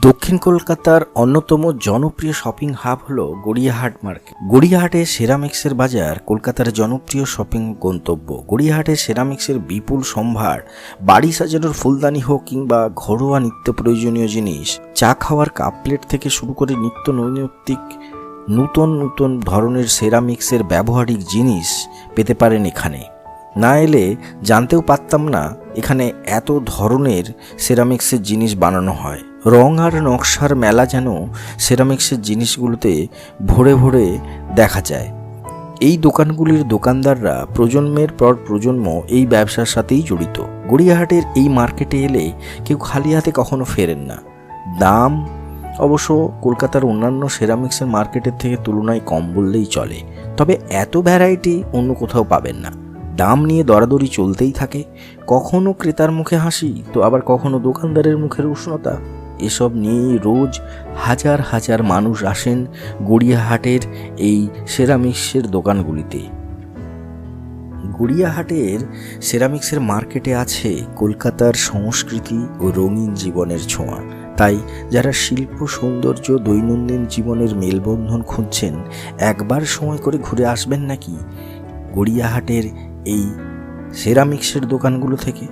দক্ষিণ কলকাতার অন্যতম জনপ্রিয় শপিং হাব হল গড়িয়াহাট মার্কেট। গড়িয়াহাটে সেরামিক্সের বাজার কলকাতার জনপ্রিয় শপিং গন্তব্য। গড়িয়াহাটে সেরামিক্সের বিপুল সম্ভার, বাড়ি সাজানোর ফুলদানি হোক কিংবা ঘরোয়া নিত্য প্রয়োজনীয় জিনিস, চা খাওয়ার কাপ প্লেট থেকে শুরু করে নিত্য নৈমিত্তিক নূতন নূতন ধরনের সেরামিক্সের ব্যবহারিক জিনিস পেতে পারেন এখানে। না এলে জানতেও পারতাম না এখানে এত ধরনের সেরামিক্সের জিনিস বানানো হয়। রং আর নকশার মেলা যেন সেরামিক্সের জিনিসগুলোতে ভরে ভরে দেখা যায়। এই দোকানগুলির দোকানদাররা প্রজন্মের পর প্রজন্ম এই ব্যবসার সাথেই জড়িত। গড়িয়াহাটের এই মার্কেটে এলে কেউ খালি হাতে কখনো ফেরেন না। দাম অবশ্য কলকাতার অন্যান্য সেরামিক্সের মার্কেটের থেকে তুলনায় কম বললেই চলে। তবে এত ভ্যারাইটি অন্য কোথাও পাবেন না। দাম নিয়ে দরাদরি চলতেই থাকে। কখনো ক্রেতার মুখে হাসি, তো আবার কখনো দোকানদারের মুখের উষ্ণতা। এসব নিয়েই রোজ হাজার হাজার মানুষ আসেন গড়িয়াহাটের এই সেরামিক্সের দোকানগুলিতে। গড়িয়াহাটের সেরামিক্সের মার্কেটে আছে কলকাতার সংস্কৃতি ও রঙিন জীবনের ছোঁয়া। তাই যারা শিল্প সৌন্দর্য দৈনন্দিন জীবনের মেলবন্ধন খুঁজছেন, একবার সময় করে ঘুরে আসবেন নাকি? গড়িয়াহাটের এই সেরামিক্সের দোকানগুলো থেকে